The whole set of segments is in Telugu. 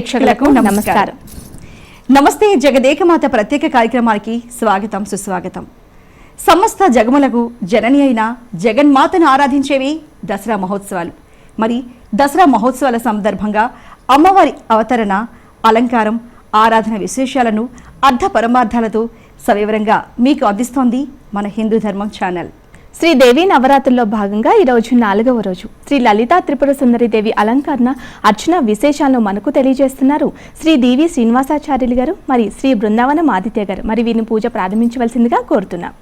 ప్రేక్షకులకు నమస్కారం. నమస్తే జగదేకమాత ప్రత్యేక కార్యక్రమానికి స్వాగతం సుస్వాగతం. సమస్త జగములకు జనని అయిన జగన్మాతను ఆరాధించేవి దసరా మహోత్సవాలు. మరి దసరా మహోత్సవాల సందర్భంగా అమ్మవారి అవతరణ అలంకారం ఆరాధన విశేషాలను అర్ధ పరమార్థాలతో సవివరంగా మీకు అందిస్తోంది మన హిందూ ధర్మం ఛానల్. శ్రీదేవి నవరాత్రుల్లో భాగంగా ఈరోజు నాలుగవ రోజు. శ్రీ లలితా త్రిపుర సుందరిదేవి అలంకరణ అర్చన విశేషాలను మనకు తెలియజేస్తున్నారు శ్రీ దేవి శ్రీనివాసాచార్యులు గారు మరి శ్రీ బృందావనం ఆదిత్య గారు. మరి వీరిని పూజ ప్రారంభించవలసిందిగా కోరుతున్నాం.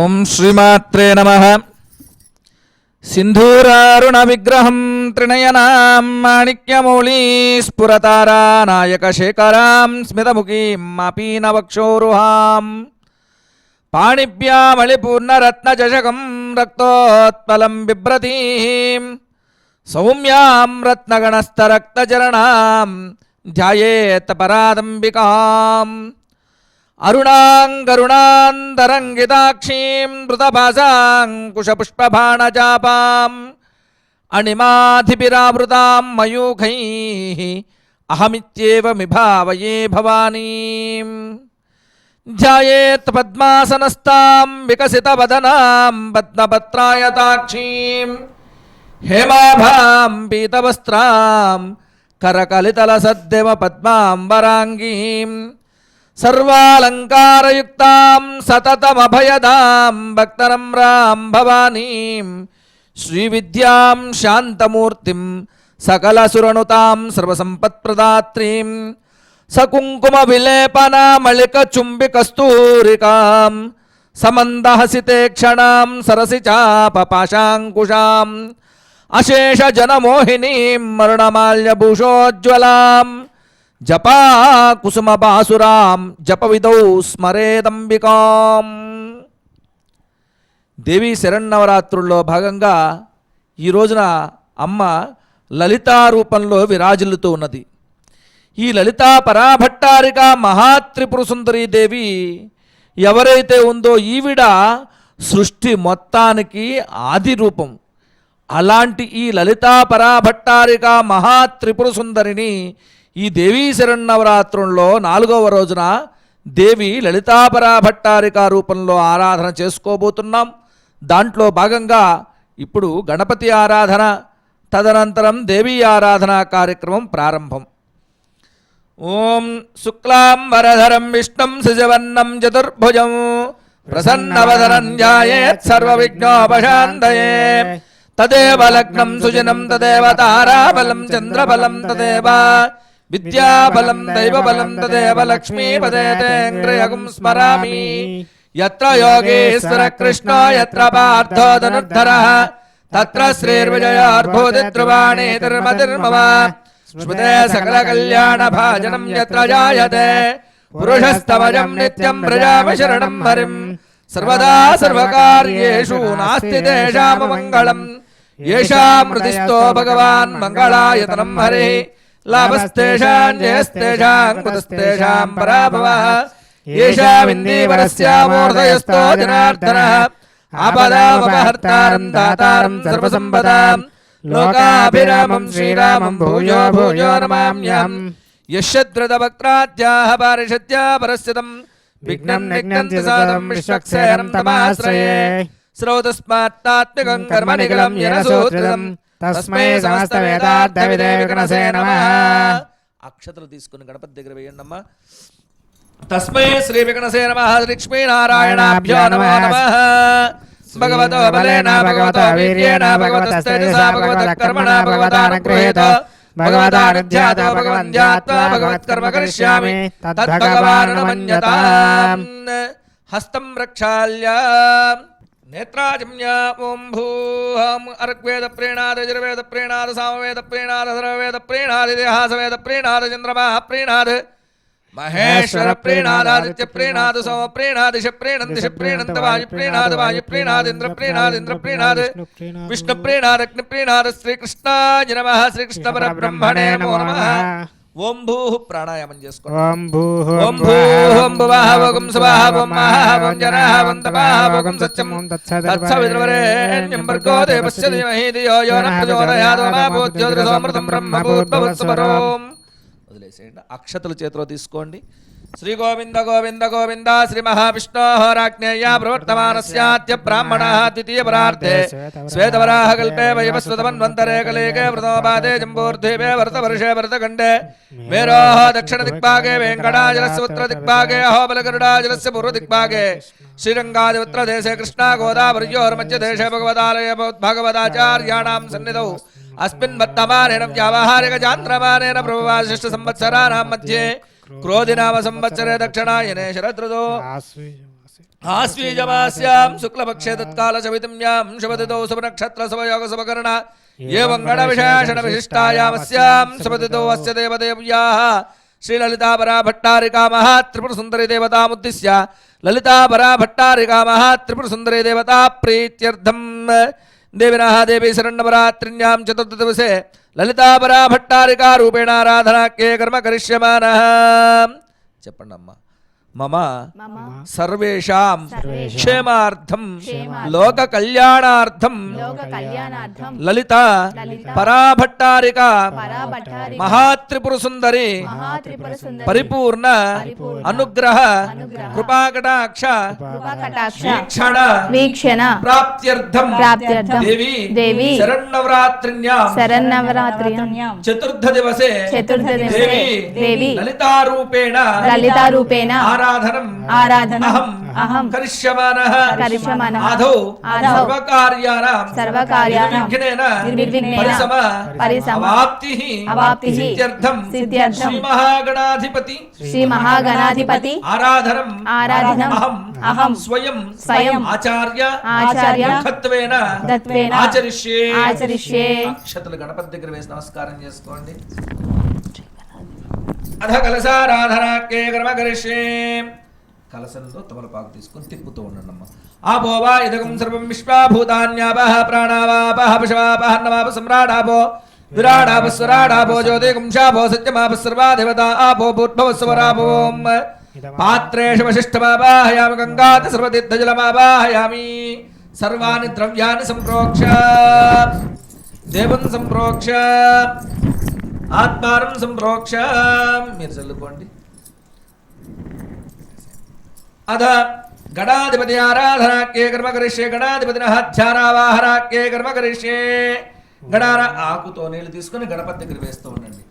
ఓం శ్రీమాత్రే నమ. సింధూరారుణ విగ్రహం త్రినయనాం మాణిక్యమౌళీ స్ఫురతారా నాయక శేఖరాం స్మితముఖీం అపీనవక్షోరుహాం. पाणिभ्यामलिपूर्णरत्नचषकं रक्तोत्पल बिभ्रती सौम्यां रत्नगणस्थरक्तचरणां ध्यात परादम्बिकाम्। अरुणाङ्गरुणान्तरङ्गिताक्षीं मृतभासाङ्कुशपुष्पभाणजापाम् अणिमाधिपिरावृतां मयूखैः अहमित्येव मिभावये भवानीम्। ध्यायेत् पद्मासनस्तां विकसितवदनां पद्मपत्रायताक्षीं हेमाभां पीतवस्त्रां सततम सर्वालङ्कारयुक्तां सततमभयदां भक्तनम्रां भवानीं श्रीविद्यां शान्तमूर्तिं सकलसुरणुतां सर्वसम्पत्प्रदात्रीम् సకుంకుమ విలేపనామళిక చుంబి కస్తూరికాం సమందహసితే క్షణాం సరసి చాప పాశాంకుశాం అశేష జనమోహినీం మరుణమాల్యభూషోజ్వలాం జపా కుసుమ బాసురాం జప విదౌ స్మరేదంబికాం దేవి శరన్నవరాత్రుల్లో భాగంగా ఈ రోజున అమ్మ లలితారూపంలో విరాజిల్లుతూ ఉన్నది. ఈ లలితా పరాభట్టారిక మహాత్రిపుర సుందరీదేవి ఎవరైతే ఉందో ఈవిడ సృష్టి మొత్తానికి ఆది రూపం. అలాంటి ఈ లలితా పరాభట్టారిక మహాత్రిపుర సుందరిని ఈ దేవీ శరణవరాత్రంలో నాలుగవ రోజున దేవి లలితాపరాభట్టారిక రూపంలో ఆరాధన చేసుకోబోతున్నాం. దాంట్లో భాగంగా ఇప్పుడు గణపతి ఆరాధన తదనంతరం దేవీ ఆరాధన కార్యక్రమం ప్రారంభం. ఓం శుక్లాం వరధరం విష్ణుం శిశువర్ణం చతుర్భుజం ప్రసన్నవదనం ధ్యాయేత్ సర్వవిఘ్నోపశాంతయే తదేవ లగ్నం సుజనం తదేవ తారాబలం చంద్రబలం తదేవ విద్యాబలం దైవబలం తదేవ లక్ష్మీపదేంద్రియగుం స్మరామి యత్ర యోగేశ్వర కృష్ణో యత్ర పార్థో ధనుర్ధరः తత్ర శ్రీర్విజయార్భూతిధ్రువాణి తిర్మతిర్మమ స్మృతే సకల కళ్యాణ భాజనం యత్ర జాయతే. పురుషస్తమజం నిత్యం ప్రజాపశరణం హరిం సర్వదా సర్వకార్యేషు నాస్తి తేషామ మంగళం ఏషామృతిస్థో భగవాన్ మంగళాయతనం హరి. లాభస్తేషాం జయస్తేషాం కుతస్తేషాం పరాభవః. ఏషామిందీవరస్యామూర్ధయస్తో జనార్దనः. ఆపదామపహర్తారం దాతారం సర్వసంపదాం. लोकाभिरामं श्रीरामं भूयो भूयो नमाम्यहम् यश्यद्रदवक्त्राद्याः पारिषद्या परस्यतं विघ्नं निघ्नन्ति सादं विश्वक्सेनं तमाश्रये శ్రోతస్మాత్తాత్మికం కర్మ నిఖిలం యనసూత్రితం తస్మై సమస్త వేదార్థ విదేవికనసే నమ అక్షతలు తీసుకుని గణపతి దగ్గర వేయండి అమ్మా తస్మై శ్రీ వికనసే నమ లక్ష్మీనారాయణాభ్యో నమో నమ భగవతో బలేన భగవతో వీర్యేణ భగవతస్తేజసా భగవత కర్మణ భగవతానుగ్రహేత భగవతానుధ్యాత భగవంధ్యాత్వా భగవత్కర్మ కరిష్యామి తద్భగవాన్ మన్యతాం హస్తం రక్షాల్య నేత్రాజమ్య ఓం భూహం అర్గ్వేద ప్రేణాద యజుర్వేద ప్రేణాద సామవేద ప్రేణాద ధర్వవేద ప్రేణాద ఇతిహాస వేద ప్రేణాద చంద్రమా ప్రేణాద మహేశ్వర ప్రేణాదాదిత్య ప్రేణాద సోమ ప్రేణాద శ ప్రేణం దిశ ప్రేణంత వాయు ప్రేణాద వాయు ప్రేణాద ఇంద్ర ప్రేణాద ఇంద్ర ప్రేణాద విష్ణు ప్రేణాద అగ్ని ప్రేణాద శ్రీకృష్ణాయ నమ శ్రీకృష్ణ పరబ్రహ్మణే నమో నమ ఓం భూ ప్రాణాయామం చేసుకోండి ఓం భూః ఓం భం మహః భం జనః భం తపః భగం సత్యం తత్సవితుర్వరేణ్యం భర్గో దేవస్య ధీమహి ధియో యో న ప్రచోదయాద్ మా భూత్యోదృసోమృతం బ్రహ్మ భూర్భువస్సువరోం వదిలేసేయండి. అక్షతలు చేతిలో తీసుకోండి. श्री गोविंद गोविंद गोविंद श्री महाविष्णोराज्ञा प्रवर्तमान सामण द्वितीय परार्थे श्वेतवराह कल्पे वैवस्वतमरे कलेगे व्रतोपादे जंबूर्धे वर्षे व्रत खंडे मेरोह दक्षिण दिग्भागे वेकटाजल उत्तर दिग्भागे अहोबलगरडाजल पूर्व दिग्भागे उत्तर देशे कृष्ण गोदावरी देशे भगवदालय भगवदाचार्याण सन्नत अस्म व्यावहारिक जान्रमाण प्रभुवाशिष्ट संवत्सरा मध्ये క్రోధినామ సంవత్సరే దక్షిణాయనే శరదృతో ఆశ్వీజమాస్యాం శుక్లపక్షే తత్కాల చవితిమ్యాం శుభదితో శుభనక్షత్ర శుభయోగ శుభకరణ ఏవం గణ విశేషణ విశిష్టాయామస్యాం శుభదితో అస్య దేవదేవ్యాః శ్రీలలితాపరా భట్టారికామः త్రిపుర సుందరి దేవతాముద్దిశ్య లలితాపరా భట్టారికామः త్రిపుర సుందరి దేవతా ప్రీత్యర్థం దేవినः దేవి శరణవరాత్రిణ్యాం చతుర్థ దివసే లలితాపరా భట్టారికా రూపేణారాధనాఖ్యే కర్మ కరిష్యమానः చెప్పండి అమ్మా మమ సర్వేషాం క్షేమార్థం లోక కళ్యాణార్థం లలిత పరాభట్టారిక పరాభట్టారి మహాత్రిపుర సుందరి పరిపూర్ణ అనుగ్రహ కృపాకటాక్ష వీక్షణ వీక్షణ ప్రాప్త్యర్థం దేవి దేవి శరణవరాత్రిణ్యాం శరన్నవరాత్రి చతుర్థ దివసే చతుర్థ దివసే దేవి దేవి లలితారూపేణ లలితారూపేణ ఆరాధనం. ఆరాధనం. అహం. కరిష్యమానః. కరిష్యమానః. ఆదౌ. ఆదౌ. సర్వకార్యాణాం సర్వకార్యాణాం నిర్విఘ్నేన. నిర్విఘ్నేన. పరిసమ. పరిసమ. అవాప్తిః అవాప్తిః సిద్ధ్యర్థం. సిద్ధ్యర్థం. శ్రీ మహాగణాధిపతి శ్రీ మహాగణాధిపతి ఆరాధనం. ఆరాధనం. అహం. అహం. స్వయం. స్వయం. ఆచార్య. ఆచార్య. దత్వేన ఆచరిష్యే. ఆచరిష్యే. అక్షతలు గణపతి దగ్గర వేసి నమస్కారం చేసుకోండి. అధ కలశారాధనాకే కర్మ కరిష్యే కలశంలో తమలపాకు తీసుకొని తిప్పుతూ ఉండండి అమ్మ ఆపో వా ఇదకం సర్వం విశ్వాభూతాన్యాపహ ప్రాణావాపహ పశవాపహ నమాప సమ్రాడాపో విరాడాప స్వరాడాపో జ్యోతికుంశాపో సత్యమాప సర్వా దేవత ఆపో భూర్భవ స్వరాపోం పాత్రేషు వశిష్టమావాహయామి గంగాత సర్వతీర్థజలమావాహయామి సర్వాణి ద్రవ్యాన్ని సంప్రోక్ష దేవం సంప్రోక్ష ఆత్మారం సంప్రోక్ష మీరు చల్లుకోండి. అధ గణాధిపతి ఆరాధనాక్యే కర్మ కరిష్యే గణాధిపతి ధ్యానావాహనాఖ్యే కర్మ కరిష్యే. గడార ఆకుతో నీళ్ళు తీసుకుని గణపతి దగ్గర వేస్తూ ఉండండి.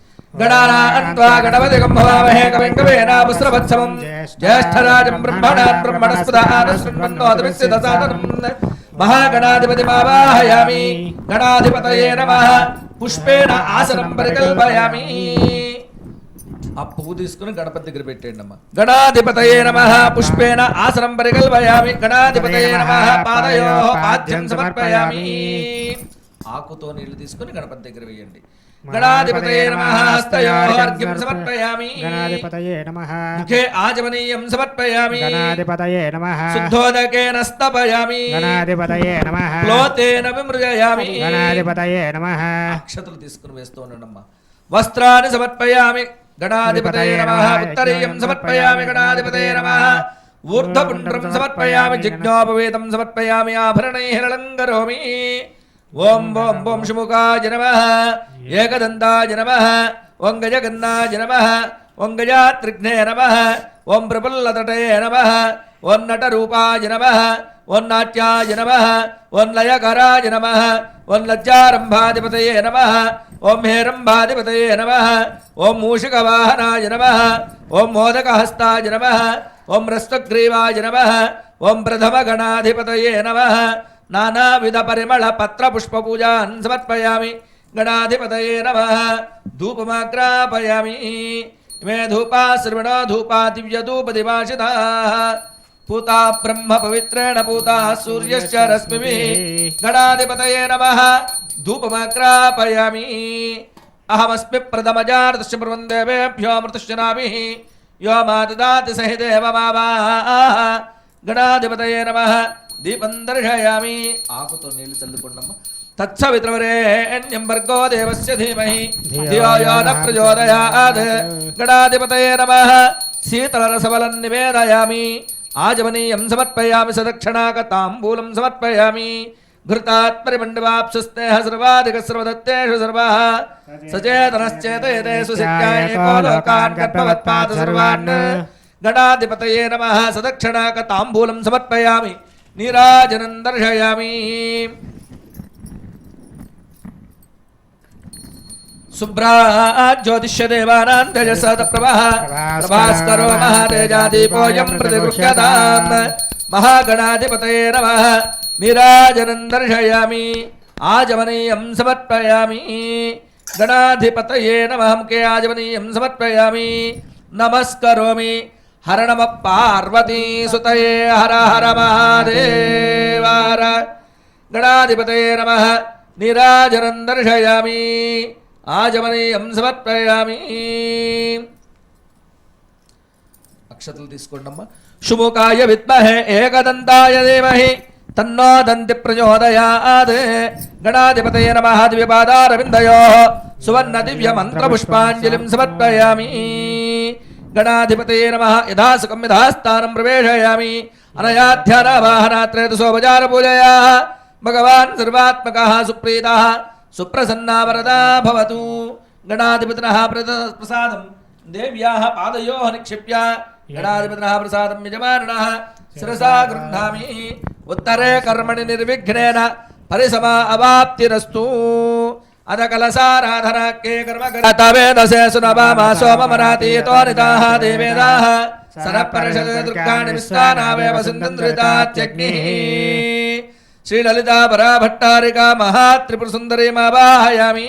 గణారా అన్వా గణపతి గంభవామహే కవిం కవేనా జ్యేష్ఠరాజం బ్రహ్మణాన్ బ్రహ్మణస్పదానశృణ్వన్నోదమిస్య దశాతనం. మహాగణాధిపతి మావాహయామి గణాధిపతయే నమః. పుష్పేణ ఆసనం పరికల్పయామి. ఆ పువ్వు తీసుకుని గణపతి దగ్గర పెట్టేయండి అమ్మ గణాధిపతయే నమ. పుష్పేణ ఆసనం పరికల్పయామి. గణాధిపతయే నమ. పాదయో. పాద్యం సమర్పయామి. ఆకుతో నీళ్ళు తీసుకుని గణపతి దగ్గర వేయండి. గణాధిపతయే నమ హస్తయో అర్ఘ్యం సమర్పయామి గణాధిపతయే నమః ముఖే ఆచమనీయం సమర్పయామి గణాధిపతయే నమః శుద్ధోదకేన స్తపయామి గణాధిపతయే నమః ప్లోతేన విమృజయామి గణాధిపతయే నమః అక్షతలు తీసుకుని వేస్తూ ఉండమ్మా వస్త్రాన్ని సమర్పయామి। గణాధిపతయే నమ ఉత్తరీయం సమర్పయామి గణాధిపతయే నమ ఊర్ధ్వపుండ్రం సమర్పయామి జిజ్ఞోపవేదం సమర్పయామి ఆభరణైరళం కరోమి ఓం ఓం ఓం శుముఖాయ నమ ఏకదంతాయ నమ ఓం గజగన్నాయ నమ ఓం గజాత్రిఘ్నే నమ ఓం ప్రఫుల్లతటే నమ ఓం నటరూపాయ నమ ఓం నాట్యాయ నమ ఓం లయకరాయ నమ ఓం లజ్జారంభాధిపతయే నమ ఓం హేరంభాధిపతయే నమ ఓం మూషికవాహనాయ నమ ఓం మోదకహస్తాయ నమ ఓం రస్తగ్రీవాయ నమ ఓం ప్రథమగణాధిపతయే నమ नानाविधपरिमलपत्रपुष्पपूजान् समर्पयामि। गणाधिपतये नमः। धूपमाग्रापयामि इमे धूप श्रवणो धूपा दिव्यधूपदिवासिताः पूता ब्रह्म पवित्रेण पूता सूर्यश्च रश्मिभिः। गणाधिपतये नमः। अहमस्म अहमस्मि प्रथमजार्दश्च प्रबन्धेभ्यो मृतश्चनाभिः यो मा ददाति सहि देवमावाः गणाधिपत नमः। దీపం దర్శయామి ఆకుతో నీళ్లు చల్లుకున్నమ్మ తత్సవిత్రవరేణ్యం భర్గో దేవస్య ధీమహి ధియో యో న ప్రచోదయాత్ గణాధిపతయే నమః శీతలరసబలం నివేదయామి ఆజమనీయం సమర్పయామి సదక్షిణాక తాంబూలం సమర్పయామి घृतात्मरिमण्डवाप्सुस्नेह सर्वाधिक सर्वदत्तेषु सर्वः सचेतनश्चेतयते सुशिष्याय एको लोकान् गर्भवत्पाद सर्वान् गणाधिपतये नमः सदक्षिणाकताम्बूलं समर्पयामि नीराजनं दर्शयामि शुभ्राज्योतिष्यदेवानां तेजसदप्रभः प्रभास्करो महातेजादीपोऽयं प्रतिगृह्यताम्। महागणाधिपतये नमः। नीराजनं दर्शयामि आजमनीयं समर्पयामि। गणाधिपतये नमः। मुखे आजमनीयं समर्पयामि। नमस्करोमि। హర నమ పార్వతీ సుతయే హర హర మహాదేవార గణాధిపతయే నమ నీరాజనం దర్శయామి ఆజమనీయం సమర్పయామి అక్షతలు తీసుకోండమ్మా శుభకాయ విద్మహే ఏకదంతాయ దేమహి తన్నో దంతి ప్రచోదయాత్ గణాధిపతయ నమ ద్విపాదారవిందయో సువర్ణ దివ్య మంత్రపుష్పాంజలిం సమర్పయామి గణాధిపతయ నమః. యథాసుకం యథాస్థానం ప్రవేశయామి. అనయాధ్యానవాహనాత్రేతసోపచార పూజయా భగవాన్ సర్వాత్మక సుప్రీత. సుప్రసన్నా వరదా భవతు. గణాధిపతినः ప్రసాదం. దేవ్యా పాదయో నిక్షిప్య. గణాధిపతిన ప్రసాదం యజమానినः. శిరసా గృహామి ఉత్తరే కర్మణి నిర్విఘ్నేన. పరిసమా అవాప్తిరస్తు. తవేదసే సునభామా సోమమరాతీతో నితాః దేవేదాః సరపరిషద్ దుర్గాణి విస్తానావేవ సింధుంద్రితాత్యగ్నిః శ్రీలలితా పరాభట్టారికా మహాత్రిపుర సుందరీమావాహయామి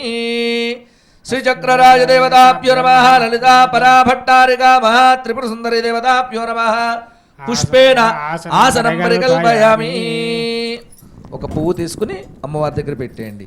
శ్రీచక్రరాజదేవతాభ్యో నమ లలితా పరాభట్టారికా మహాత్రిపుర సుందరీ దేవతాభ్యో నమ పుష్పేణ ఆసనం పరికల్పయామి ఒక పువ్వు తీసుకుని అమ్మవారి దగ్గర పెట్టేయండి.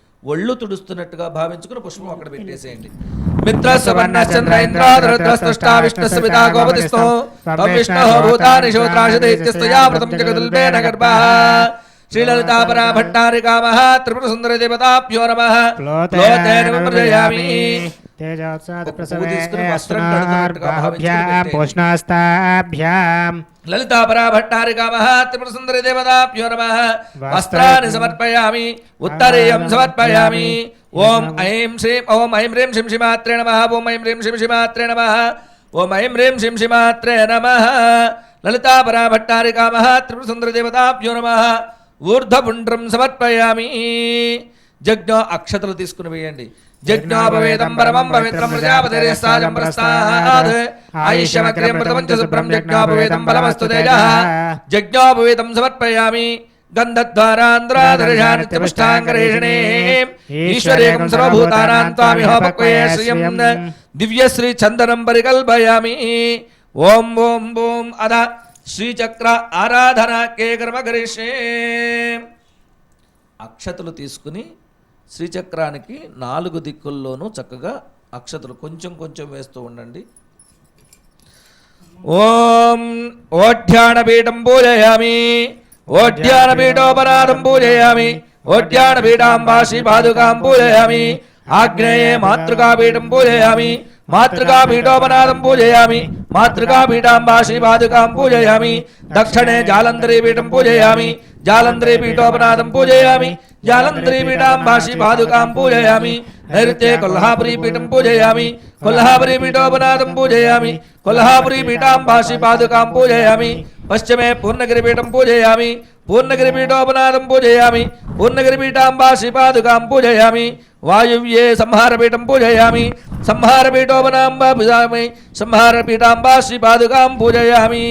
ఒళ్ళు తుడుస్తున్నట్టుగా భావించుకుని పుష్పం అక్కడ పెట్టేసేయండి. మిత్ర సువర్ణ చంద్ర ఇంద్రాదరుద్రస్పృష్టా విష్ణు భూతాని శోత్రాశదైత్యస్తయా శ్రీలలితాపరా మహాత్రిపుర సుందరి దేవతాభ్యో నమ. సుందరి దేవతాభ్యో నమ వస్త్రాన్ని సమర్పయామి ఉత్తరీయం సమర్పయామి ఓం ఐం శ్రీం ఓం ఐం హ్రీం శిం శిమాత్రే నమ ఓం ఐం హ్రీం శిం శిమాత్రే నమ ఓం ఐం హ్రీం శిం శిమాత్రే నమ. లలితాపరా భట్టారికా మహాత్రిపుర సుందరి దేవతాభ్యో నమ ఊర్ధ్వపుండ్రం సమర్పయామి. జజ్ఞ అక్షతలు తీసుకుని వేయండి. జజ్ఞోపవేదం పరమం పవిత్రం ప్రజాపతిరేస్తాజం ప్రస్తాద్ ఆయుష్యమగ్రియం మృతమంచ శుభ్రం జజ్ఞోపవేదం బలమస్తు తేజ జజ్ఞోపవేదం సమర్పయామి గంధద్వారాంధ్రాధర్షానిత్యపుష్టాంగరేషణే ఈశ్వరేకం సర్వభూతానాం త్వామిహోపక్వయే శ్రియం దివ్యశ్రీ చందనం పరికల్పయామి ఓం ఓం ఓం అద శ్రీచక్ర ఆరాధన కే కర్మ కరిష్యే అక్షతులు తీసుకుని శ్రీచక్రానికి నాలుగు దిక్కుల్లోనూ చక్కగా అక్షతలు కొంచెం కొంచెం వేస్తూ ఉండండి. ఓం ఓఢ్యానపీఠం పూజయామి ఓఢ్యానపీఠోపరాధం పూజయామి ఓఢ్యానపీఠాంబాషి పాదుకాం పూజయామి ఆగ్నేయే మాతృకాపీఠం పూజయామి మాతృకాపీఠోపనాథం పూజయామి మాతృకాపీఠాంబాషి పాదుకాం పూజయామి దక్షిణే జాలంధరీపీఠం పూజయామి జాలంధరీపీఠోపనాదం పూజయామి जालन्त्री पीठां भाषी पादुकां पूजयामि नैत्ये कोल्हापुरी पीठम पूजयामी। कोल्हापुरी पीठोपनाथम पूजयामी। कोल्हापुरी पीठां भाषी पादुकां पूजयामी। पश्चिमे पूर्णगिरिपीठं पूजयामी। पूर्णगिरिपीठोपनाथं पूजयामी। पूर्णगिरिपीठां भाषी पादुकां पूजयामी। वायुव्ये संहारपीठं पूजयामि। संहारपीठोपनाम्बाभिजामि संहारपीठाम्बाश्री पादुकां पूजयामि।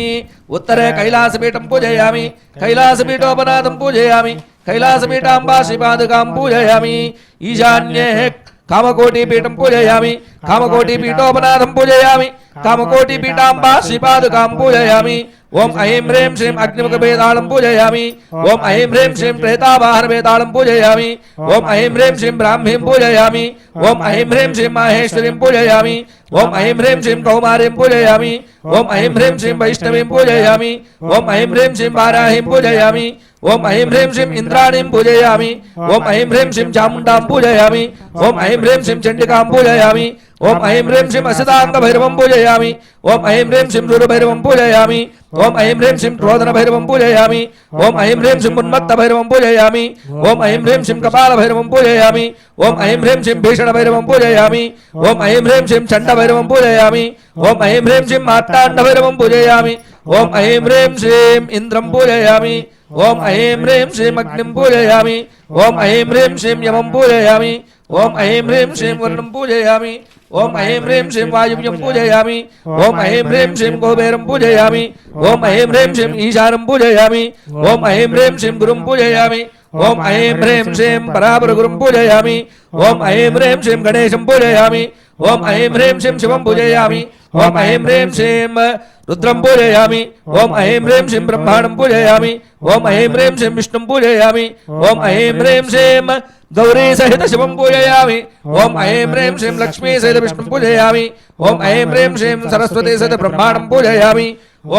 उत्तरे कैलासपीठं पूजयामि। कैलासपीठोपनाथं पूजयामि। कैलासपीठाम्बाश्री पादुकां पूजयामि। ईशान्य कामकोटिपीठम पूजयामी। कामकोटि पीठोपनाथम पूजयामि कामकोटि पीठांबा श्रीपादुकां पूजयामि ओम ऐं ह्रीं श्रीं अग्निमुख वेदालं पूजयामि ओम ऐं ह्रीं श्रीं प्रेतावाहन वेदालं पूजयामि ओम ऐं ह्रीं श्रीं ब्राह्मीं पूजयामि ओम ऐं ह्रीं श्रीं माहेश्वरीं पूजयामि ओम ऐं ह्रीं श्रीं कौमारीं पूजयामि ओम ऐं ह्रीं श्रीं वैष्णवीं पूजयामि ओम ऐं ह्रीं श्रीं वाराहीं पूजयामि ओम ऐं ह्रीं श्रीं इंद्राणीं पूजयामि ओम ऐं ह्रीं श्रीं चामुण्डां पूजयामि ओम ऐं ह्रीं श्रीं चण्डिकां पूजयामि ఓం ఐం రేం శ్రీం అసిదాంత భైరవం పూజయామి ఓం ఐం హ్రీం శ్రీం సూర్యభైరవం పూజయామి ఓం ఐం రేం శ్రీం రోదన భైరవం పూజయామి ఓం ఐం రేం శ్రీం ఉన్మత్త భైరవం పూజయామి ఓం ఐం రేం శ్రీం కపాల భైరవం పూజయామి ఓం ఐం రేం శ్రీం భీషణ భైరవం పూజయామి ఓం ఐం రేం శ్రీం చండ భైరవం పూజయామి ఓం ఐం రేం శ్రీం మార్తాండ భైరవం పూజయామి ఓం ఐం రేం శ్రీం ఇంద్రం పూజయామి ఓం ఐం రేం శ్రీం అగ్నిం పూజయామి ఓం ఐం రేం శ్రీం యమం పూజయామి ఓం ఐం రేం శ్రీం వర్ణం పూజయామి ఓం ఐం హ్రీం శ్రీం వాయువ్యం పూజయామి ఓం ఐం హ్రీం శ్రీం కుబేరం పూజయామి ఓం ఐం హ్రీం శ్రీం ఈశానం పూజయామి ఓం ఐం హ్రీం శ్రీం గురుం పూజయామి ఓం ఐం హ్రీం శ్రీం పరాపర గురుం పూజయామి ఓం ఐం హ్రీం శ్రీం గణేశం పూజయామి ఓం ఐం హ్రీం శ్రీం శివం పూజయామి ओम ऐं ह्रीं श्रीं रुद्रं पूजयामि ओम ऐं ह्रीं श्रीं ब्रह्माणं पूजयामि ओम ऐं ह्रीं श्रीं विष्णुं पूजयामि ओम ऐं ह्रीं श्रीं गौरी सहित शिवं पूजयामि ओम ऐं ह्रीं श्रीं लक्ष्मी सहित विष्णुं पूजयामि ओम ऐं ह्रीं श्रीं सरस्वती सहित ब्रह्माणं पूजयामि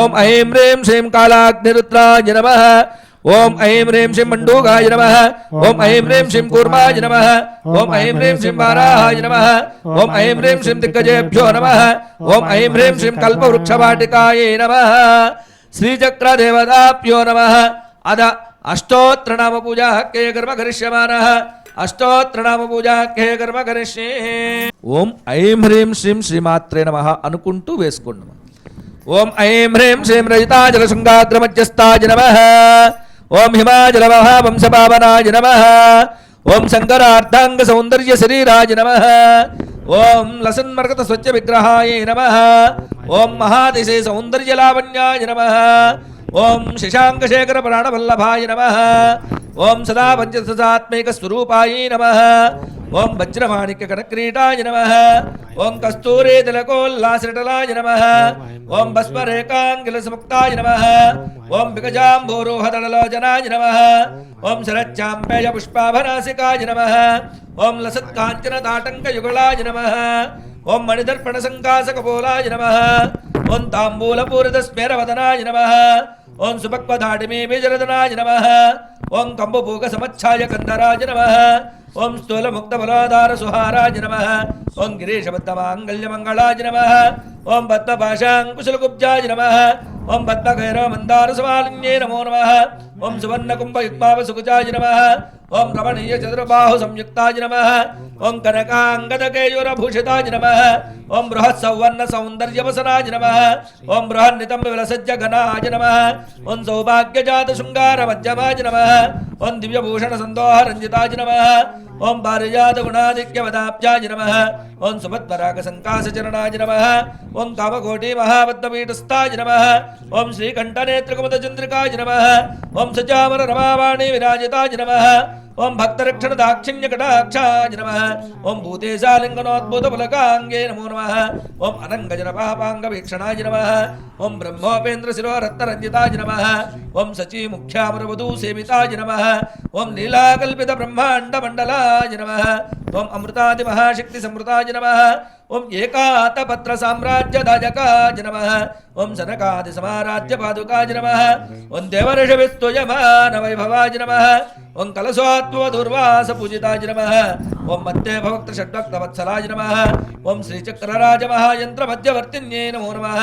ओम ऐं ह्रीं श्रीं कालाग्निरुद्राय नमः ఓం ఐం హ్రీం శ్రీం మండూకాయ నమః ఓం ఐం హ్రీం శ్రీం కూర్మాయ నమః ఓం ఐం హ్రీం శ్రీం వారాహాయ నమః ఓం ఐం హ్రీం శ్రీం దిగ్గజేభ్యో నమః ఓం ఐం హ్రీం శ్రీం కల్పవృక్షవాటికాయే నమః శ్రీచక్రదేవతాభ్యో నమః అద అష్టోత్రనామ పూజా కే కర్మ కరిష్యమానః అష్టోత్రనామ పూజా కే కర్మ కరిష్యే. ఓం ఐం హ్రీం శ్రీం శ్రీమాత్రే నమః అనుకుంటూ వేసుకోండి. ఓం ఐం హ్రీం శ్రీం రజితాజల శృంగాగ్రమధ్యస్థాయ నమ ఓం హిమాచల మహావంశపావనాయ నమ ఓం శంకరార్థాంగ సౌందర్య శరీరాయ నమ ఓం లసన్మర్గత స్వచ్ఛ విగ్రహాయ నమ ఓం మహాదిశే సౌందర్య లావణ్యాయ నమ ఓం శశాంకశేఖర ప్రాణవల్లభాయ నమ ఓం సదా పంచసాత్మిక స్వరూపాయ నమ ఓం వజ్రమాణిక్య కనక్రీటాయ నమ ఓం కస్తూరే తిలకోల్లాసటలాయ నమ ఓం భస్మరేకాంగిల సముక్తాయ నమ ఓం విగజాంబోరోహదళలోచనాయ నమ ఓం శరచ్చాంబేయ పుష్పాభనాసికాయ నమ ఓం లసత్కాంచన తాటంక యుగళాయ నమ ఓం మణిదర్పణ సంకాసకపోలాయ నమ ఓం తాంబూలపూరిత స్మేరవదనాయ నమ ఓం సుభక్వధాటిమే బీజరదనాయ నమ. ఓం కంబుపూక సమచ్ఛాయ కందరాజ నమ. ఓం స్థూల ముక్త బలాధార సుహారాయ నమ. ఓం గిరీశబద్ధమాంగళ్య మంగళాయ నమ. ఓం పద్మపాశాంకుశలగుబ్జాయ నమ. ఓం పద్మకైరవ మందార సమాలిన్యే నమో నమ. ఓం సువర్ణ కుంభ యుగ్మావ సుకుజాయ నమ. ఓం రమణీయ చతుర్బాహు సంయుక్తాయ నమ ఓం కనకాంగదకేయురభూషితాయ నమ ఓం బృహత్ సౌవర్ణ సౌందర్యవసనాయ నమ ఓం బృహన్నితం విలసజ్జ ఘనాయ నమ ఓం సౌభాగ్యజాత శృంగార మధ్యమాయ నమ ఓం దివ్యభూషణ సందోహ రంజితాయ నమ ఓం పారిజాత గుణాధిక్యవదాబ్జాయ నమ ఓం సుభద్వరాగ సంకాసచరణాయ నమ ఓం కామకోటి మహాపద్మపీఠస్థాయ నమ ఓం శ్రీకంఠనేత్రకుమద చంద్రికాయ నమ ఓం సచామర రమావాణి విరాజితాయ నమ ఓం భక్తరక్షణ దాక్షిణ్య కటాక్షాయ నమ. ఓం భూతేశాలింగనోద్భుత పులకాంగే నమో నమ. ఓం అనంగజన పాపాంగ వీక్షణాయ నమ. ఓం బ్రహ్మోపేంద్ర శిరో రత్నరంజితాయ నమ. ఓం సచీ ముఖ్యామరవధూ సేవితాయ నమ. ఓం లీలాకల్పిత బ్రహ్మాండ మండలాయ నమ. ఓం అమృతాది మహాశక్తి సమృతాయ నమ. ओम एकात पत्र साम्राज्य साम्राज्यदायकाज नमः। ओम सनकादि समाराज्य पादुकाज नमः। ओम देवर्षभिस्तुयमान वैभवाज नमः। ओम कलशोत्व दुर्वास पूजिताज नमः। ओम मत्ते भक्त षड्वक्त वत्सलाज नमः। ओम श्रीचक्रराज महायंत्र मध्यवर्तिन्ये नमो नमः।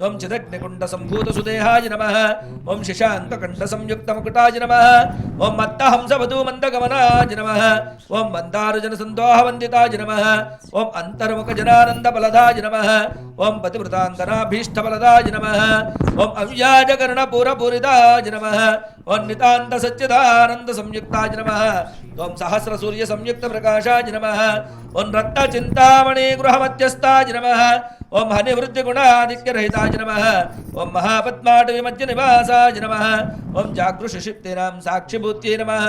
ओम चिदग्निकुंड संभूत सुदेहाय नमः ओम शशांक कंठ संयुक्त मुकुटाय नमः ओम मत्त हंस वधु मंद गमनाय नमः ओम मंदार जन संदोह वंदिताय नमः ओम अंतर्मुख जनानंद बलदाय नमः ओम पतिव्रतांतरा भीष्ट बलदाय नमः ओम अव्याज कर्ण पूर पूरिताय नमः ओम नितांत सच्चिदानंद संयुक्ताय नमः ओम सहस्र सूर्य संयुक्त प्रकाशाय नमः ओम रत्न चिंतामणि गृह मध्यस्थाय नमः ओम हनिवृत्ति गुणाधिक्य रहिताय नमः ओम महापद्माट विमज्य निवासाय नमः ओम जागृषिप्तेनां साक्षिभूत्ये नमः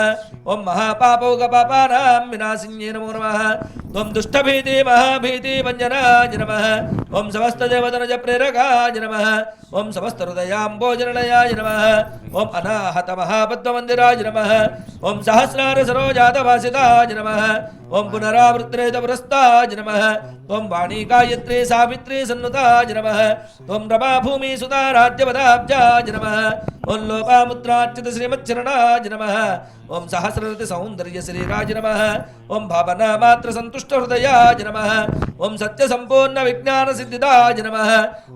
ओम महापापोग पापानां विनाशिन्ये नमो नमः ओम दुष्टभीति महाभीति वंजनाय नमः ओम समस्त समस्तदेवतनज प्रेरकाय नमः ओम समस्त हृदयां भोजनलयाय नमः ओम अनाहत महापद्म मंदिराय नमः ओम सहस्रार सरोजात वासिताय नमः ओम पुनरावृत्तिरहितपुरस्ताय नमः ओम वाणी गायत्री सावित्री సావిత్రీ సన్నుతాయ నమ ఓం రమా భూమి సుతారాజ్యపదాబ్జాయ నమ ఓం లోపాముద్రాచ్యుత శ్రీమచ్చరణాయ నమ ओम सहस्रनति सौंदर्य श्रीराज नम। ओं भावना मात्र संतुष्ट हृदयाज नम। ओं सत्य संपूर्ण विज्ञान सिद्धिदाज नम।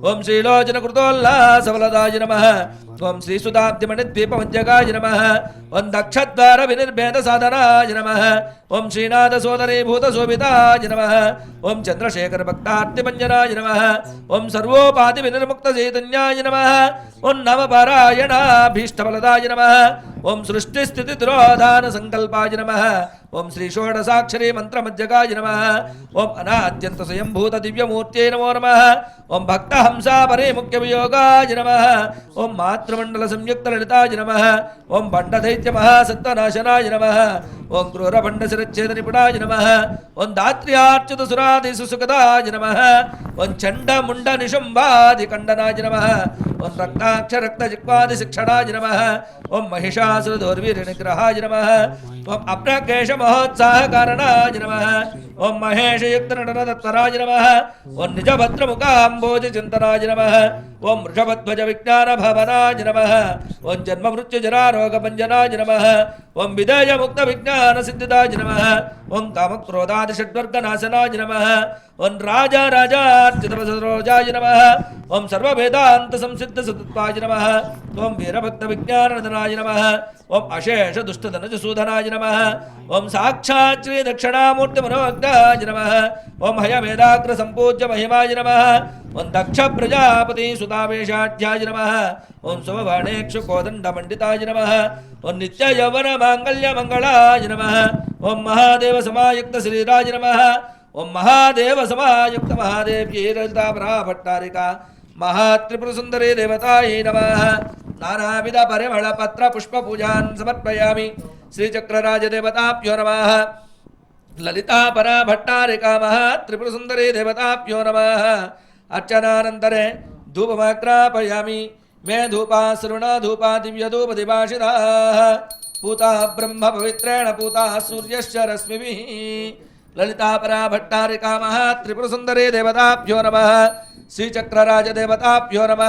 ओं श्रीलोचन कृतोल्लासफलदाज नम। ओं श्री सुधाब्दिमणिद्वीप मध्यगाज नम। ओं दक्षद्वार विनिर्भेद साधनाज नम। ओं श्रीनाथ सोदरी भूत शोभिताज नम। ओं चंद्रशेखर भक्तार्तिपंजनाज नम। ओं सर्वोपाधि विनिर्मुक्त चैतन्याय नम। ओं नम पारायणाभीष्टफलदाज नम। ఓం సృష్టి స్థితి తిరోధాన సంకల్పాయ నమ ఓం శ్రీ షోడసాక్షరీ మంత్రమజ్జగాయ నమ ఓం అనాద్యంత స్వయంభూత దివ్యమూర్త్యై నమో నమ ఓం భక్త హంసా పరే ముఖ్య వియోగాయ నమ ఓం మాతృమండల సంయుక్త లలితాయ నమ ఓం బండదైత్య మహాసత్వనాశనాయ నమ ఓం క్రూర బండ శిరచ్ఛేద నిపుణాయ నమ ఓం దాత్ర్యార్చుత సురాదిసు సుఖదాయ నమ ఓం చండ ముండ నిశుంబాది ఖండనాయ నమ ओं रक्ताक्ष रक्त जिक्वादि नमः। ओम महिषासुर दुर्वीर निग्रहाय नमः। ओम अप्रकेश महोत्साह कारणाय नमः। ओम महेश युक्त नटन दत्तराज नम ओं निज भद्र मुखाम्बोज चिंतराज नम ओं वृषभध्वज विज्ञान भवनाज नम ओं जन्म मृत्यु जरा रोग पंजनाज नम ओं विदेय मुक्त विज्ञान सिद्धिताज नम ओं काम क्रोधाद षड्वर्ग नाशनाज नमः ओम राजा राजार्चित नम ओं सर्वेदात संसिद्ध सुतत्वाय नम ओं वीरभक्त विज्ञान नदनाय नम ओं अशेष दुष्ट नम ओं नमः ओम साक्षात् श्री दक्षिणामूर्ति मनोज्ञ वेदाङ्गाय नमः। ॐ हयवेदाग्र सम्पूज्य महिमाय नमः। ॐ दक्ष प्रजापति सुतावेशाढ्याय नमः। ॐ सोमवाणेक्षु कोदण्डमण्डिताय नमः। ॐ नित्ययौवनमाङ्गल्यमङ्गलाय नमः। ॐ महादेव समायुक्त श्रीराज नमः। ॐ महादेव समायुक्त महादेव्यै रजितापरा भट्टारिका। महात्रिपुरसुन्दरी देवतायै नमः। नानाविध परिमळपत्रपुष्पपूजान् समर्पयामि। श्रीचक्रराजदेवताभ्यो नमः। ललिता परा भट्टारिका महा त्रिपुरसुन्दरी देवताभ्यो धूप मात्रा पयामी। मे धूपा सृणा धूपा दिव्यधूपदिभाषिताः पूता ब्रह्म पवित्रेण पूता सूर्य रश्मि ललिता परा भट्टारिका महा देवताभ्यों नम। श्रीचक्रराजदेवताभ्योंो नम।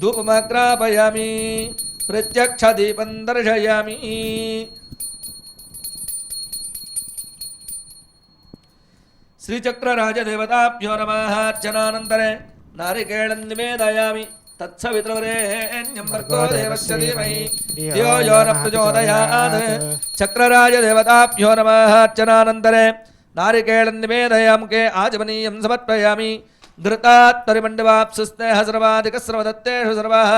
धूपमग्रापयामी प्रत्यक्ष दीपन दर्शयामी। श्रीचक्र राजदेवताभ्यो नारिकेळन्निमेदयामि तत्सवितुरेण्यं भर्गो देवस्य चक्रराजदेवताभ्यो नमार्चनानन्तरे नारिकेळन्निमेदयामुखे आजमनीयं समर्पयामि धृतात्परिमण्डवाप्सुस्नेह सर्वाधिकस्रवदत्तेषु सर्वाः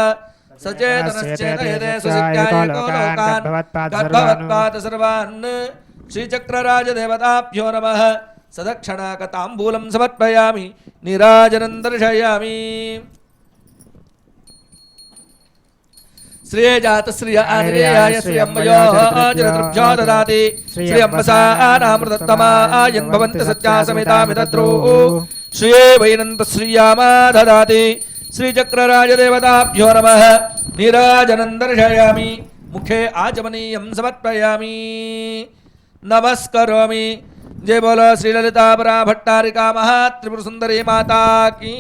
सचेतनश्चेतयते सुशिक्यायको सर्वान् श्रीचक्रराजदेवताभ्यो सदक्षणाकतांबूलं समर्पयामि निराजनं दर्शयामि। श्रियजातश्रिय आदिरेयाय श्रियम्बयोः आचरतृभ्यो ददाति श्रियम्बसा आनामृतत्तमायन्भवन्त सत्यासमितामितत्रो श्रिये वैनन्तश्रियामा ददाति श्रीचक्रराजदेवताभ्यो नमः। निराजनं दर्शयामि। मुखे आचमनीयं समर्पयामि। नमस्करोमि। जय बोलो श्री ललिता बरा भट्टारिका महा त्रिपुर सुंदरी माता की।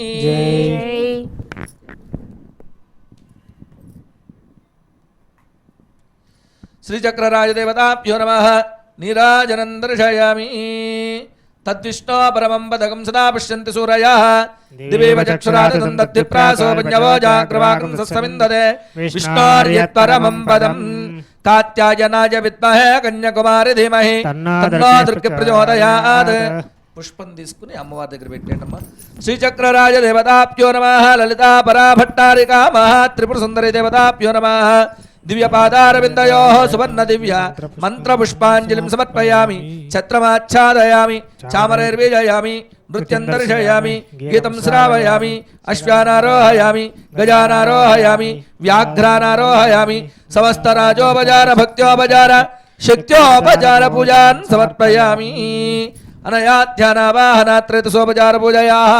श्री चक्र राज देवताभ्यो नमः తద్విష్ణో పరమం పదకం సదా పశ్యంతి సూరయः. దివేవ చక్షురాదం దద్విప్రాసో పుణ్యవో జాగ్రవాకం సస్తమిందదే విష్ణోర్యత్పరమం పదం. కాత్యాయనాయ విద్మహే కన్యాకుమారి ధీమహి. తన్నో దుర్గ ప్రచోదయాత్. పుష్పం తీసుకుని అమ్మవారి దగ్గర పెట్టేటమ్మా శ్రీచక్రరాజ దేవతాభ్యో నమ లలితా పరాభట్టారికా మహా త్రిపుర సుందరి దేవతాభ్యో నమ. दिव्यपादारविन्दयोः सुवर्णदिव्या मन्त्रपुष्पाञ्जलिं समर्पयामि छत्रमाच्छादयामि चामरैर्विजयामि नृत्यं दर्शयामि गीतं श्रावयामि अश्वानारोहयामि गजानारोहयामि व्याघ्रानारोहयामि समस्तराजोपचार भक्त्योपचार शक्त्योपचार पूजान् समर्पयामि। अनया ध्यानावाहनात्रेतसोपचार पूजयाः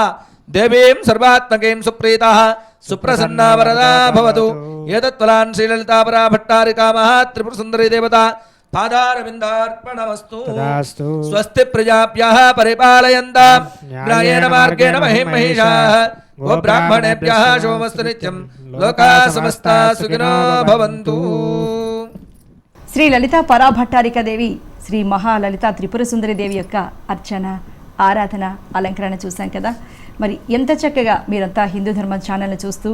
देवीं सर्वात्मकीं सुप्रीताः సుప్రసన్నా వరదా భవతు ఏతత్వలాన్ శ్రీలలితాపరా భట్టారికా మహా త్రిపుర సుందరీ దేవత పాదారవిందార్పణమస్తు స్వస్తి ప్రజాభ్యः పరిపాలయంతాం న్యాయేన మార్గేణ మహిం మహిషాः గోబ్రాహ్మణేభ్యः శుభమస్తు నిత్యం లోకా సమస్తా సుఖినో భవంతు శ్రీ లలిత పరాభట్టారిక దేవి శ్రీ మహాలలిత త్రిపుర సుందరి దేవి యొక్క అర్చన ఆరాధన అలంకరణ చూసాం కదా. మరి ఎంత చక్కగా మీరంతా హిందూ ధర్మం ఛానల్ని చూస్తూ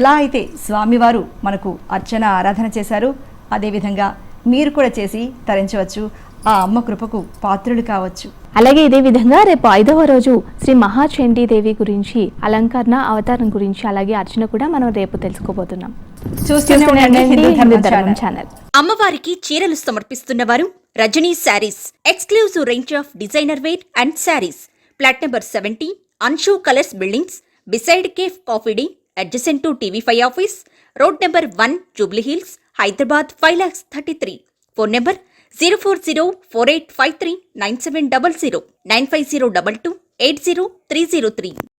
ఎలా అయితే స్వామివారు మనకు అర్చన ఆరాధన చేశారో అదేవిధంగా మీరు కూడా చేసి తరించవచ్చు. ఆ అమ్మ కృపకు పాత్రులు కావచ్చు. అలాగే ఇదే విధంగా రేపు ఐదవ రోజు శ్రీ మహాచండీదేవి గురించి అలంకరణ అవతారం గురించి అలాగే అర్చన కూడా మనం రేపు తెలుసుకోబోతున్నాం. చూస్తూనే ఉండండి హిందూ ధర్మం ఛానల్. అమ్మవారికి చీరలు సమర్పిస్తున్నవారు Rajani Sarees exclusive range of designer wear and sarees. Plot number seventy Anshu colours buildings beside Cafe Coffee Day adjacent to TV five office road number one Jubilee Hills Hyderabad five lakhs thirty three phone number zero four zero four eight five three nine seven double zero nine five zero double two eight zero three zero three